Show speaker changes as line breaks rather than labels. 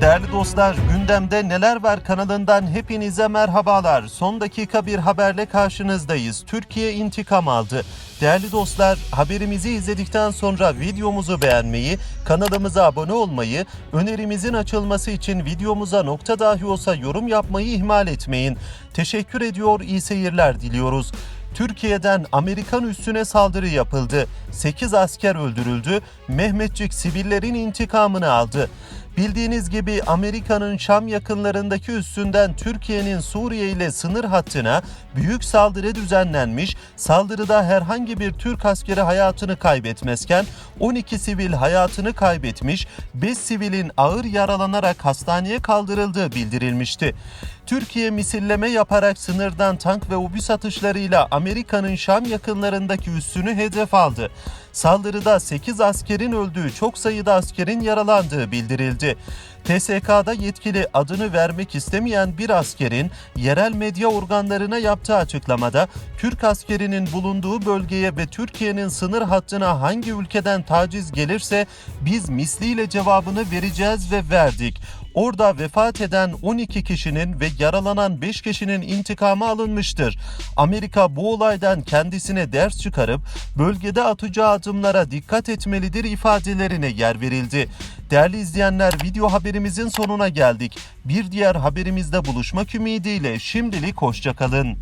Değerli dostlar, gündemde neler var kanalından hepinize merhabalar. Son dakika bir haberle karşınızdayız. Türkiye intikam aldı. Değerli dostlar, haberimizi izledikten sonra videomuzu beğenmeyi, kanalımıza abone olmayı, önerimizin açılması için videomuza nokta dahi olsa yorum yapmayı ihmal etmeyin. Teşekkür ediyor, iyi seyirler diliyoruz. Türkiye'den Amerikan üssüne saldırı yapıldı. 8 asker öldürüldü. Mehmetçik sivillerin intikamını aldı. Bildiğiniz gibi Amerika'nın Şam yakınlarındaki üssünden Türkiye'nin Suriye ile sınır hattına büyük saldırı düzenlenmiş. Saldırıda herhangi bir Türk askeri hayatını kaybetmezken 12 sivil hayatını kaybetmiş, 5 sivilin ağır yaralanarak hastaneye kaldırıldığı bildirilmişti. Türkiye misilleme yaparak sınırdan tank ve obüs atışlarıyla Amerika'nın Şam yakınlarındaki üssünü hedef aldı. Saldırıda 8 askerin öldüğü, çok sayıda askerin yaralandığı bildirildi. TSK'da yetkili adını vermek istemeyen bir askerin yerel medya organlarına yaptığı açıklamada Türk askerinin bulunduğu bölgeye ve Türkiye'nin sınır hattına hangi ülkeden taciz gelirse biz misliyle cevabını vereceğiz ve verdik. Orada vefat eden 12 kişinin ve yaralanan 5 kişinin intikamı alınmıştır. Amerika bu olaydan kendisine ders çıkarıp bölgede atacağı adımlara dikkat etmelidir ifadelerine yer verildi. Değerli izleyenler video haberimizin sonuna geldik. Bir diğer haberimizde buluşmak ümidiyle şimdilik hoşçakalın.